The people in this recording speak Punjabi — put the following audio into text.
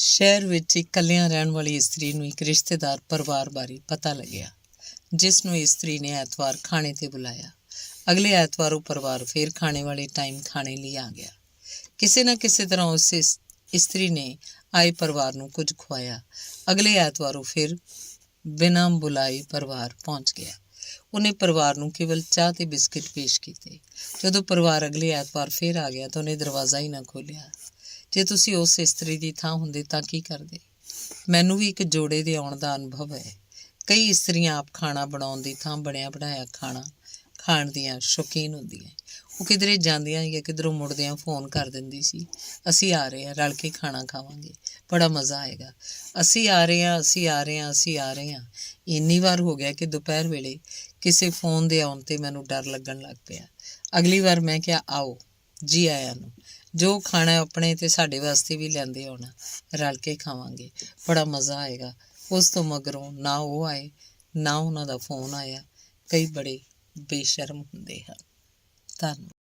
ਸ਼ਹਿਰ ਵਿੱਚ ਇਕੱਲਿਆਂ ਰਹਿਣ ਵਾਲੀ ਇਸਤਰੀ ਨੂੰ ਇੱਕ ਰਿਸ਼ਤੇਦਾਰ ਪਰਿਵਾਰ ਬਾਰੇ ਪਤਾ ਲੱਗਿਆ, ਜਿਸ ਨੂੰ ਇਸਤਰੀ ਨੇ ਐਤਵਾਰ ਖਾਣੇ ਤੇ ਬੁਲਾਇਆ। ਅਗਲੇ ਐਤਵਾਰ ਉਹ ਪਰਿਵਾਰ ਫੇਰ ਖਾਣੇ ਵਾਲੇ ਟਾਈਮ ਖਾਣੇ ਲਈ ਆ ਗਿਆ। ਕਿਸੇ ਨਾ ਕਿਸੇ ਤਰ੍ਹਾਂ ਉਸ ਇਸਤਰੀ ਨੇ ਆਏ ਪਰਿਵਾਰ ਨੂੰ ਕੁਝ ਖਵਾਇਆ ਅਗਲੇ ਐਤਵਾਰ ਉਹ ਫਿਰ ਬਿਨਾਂ ਬੁਲਾਏ ਪਰਿਵਾਰ ਪਹੁੰਚ ਗਿਆ। ਉਹਨੇ ਪਰਿਵਾਰ ਨੂੰ ਕੇਵਲ ਚਾਹ ਤੇ ਬਿਸਕਟ ਪੇਸ਼ ਕੀਤੇ। ਜਦੋਂ ਪਰਿਵਾਰ ਅਗਲੇ ਐਤਵਾਰ ਫੇਰ ਆ ਗਿਆ ਤਾਂ ਉਹਨੇ ਦਰਵਾਜ਼ਾ ਹੀ ਨਾ ਖੋਲ੍ਹਿਆ। ਜੇ ਤੁਸੀਂ ਉਸ ਇਸਤਰੀ ਦੀ ਥਾਂ ਹੁੰਦੇ ਤਾਂ ਕੀ ਕਰਦੇ? ਮੈਨੂੰ ਵੀ ਇੱਕ ਜੋੜੇ ਦੇ ਆਉਣ ਦਾ ਅਨੁਭਵ ਹੈ। ਕਈ ਇਸਤਰੀਆਂ ਆਪ ਖਾਣਾ ਬਣਾਉਣ ਦੀ ਥਾਂ ਬਣਿਆ ਬਣਾਇਆ ਖਾਣਾ ਖਾਣ ਦੀਆਂ ਸ਼ੌਕੀਨ ਹੁੰਦੀਆਂ ਉਹ ਕਿਧਰੇ ਜਾਂਦੀਆਂ ਜਾਂ ਕਿਧਰੋਂ ਮੁੜਦਿਆਂ ਫੋਨ ਕਰ ਦਿੰਦੀ ਸੀ, ਅਸੀਂ ਆ ਰਹੇ ਹਾਂ, ਰਲ ਕੇ ਖਾਣਾ ਖਾਵਾਂਗੇ। ਬੜਾ ਮਜ਼ਾ ਆਏਗਾ। ਅਸੀਂ ਆ ਰਹੇ ਹਾਂ, ਅਸੀਂ ਆ ਰਹੇ ਹਾਂ, ਅਸੀਂ ਆ ਰਹੇ ਹਾਂ। ਇੰਨੀ ਵਾਰ ਹੋ ਗਿਆ ਕਿ ਦੁਪਹਿਰ ਵੇਲੇ ਕਿਸੇ ਫੋਨ ਦੇ ਆਉਣ ਤੇ ਮੈਨੂੰ ਡਰ ਲੱਗਣ ਲੱਗ ਪਿਆ। ਅਗਲੀ ਵਾਰ ਮੈਂ ਕਿਹਾ, ਆਓ, ਜੀ ਆਇਆਂ ਨੂੰ। ਜੋ ਖਾਣਾ ਆਪਣੇ ਤੇ ਸਾਡੇ ਵਾਸਤੇ ਵੀ ਲੈਂਦੇ ਆਉਣਾ ਰਲ ਕੇ ਖਾਵਾਂਗੇ। ਬੜਾ ਮਜ਼ਾ ਆਏਗਾ। ਉਸ ਤੋਂ ਮਗਰੋਂ ਨਾ ਉਹ ਆਏ, ਨਾ ਉਹਨਾਂ ਦਾ ਫੋਨ ਆਇਆ। ਕਈ ਬੜੇ ਬੇਸ਼ਰਮ ਹੁੰਦੇ ਹਨ। ਧੰਨਵਾਦ।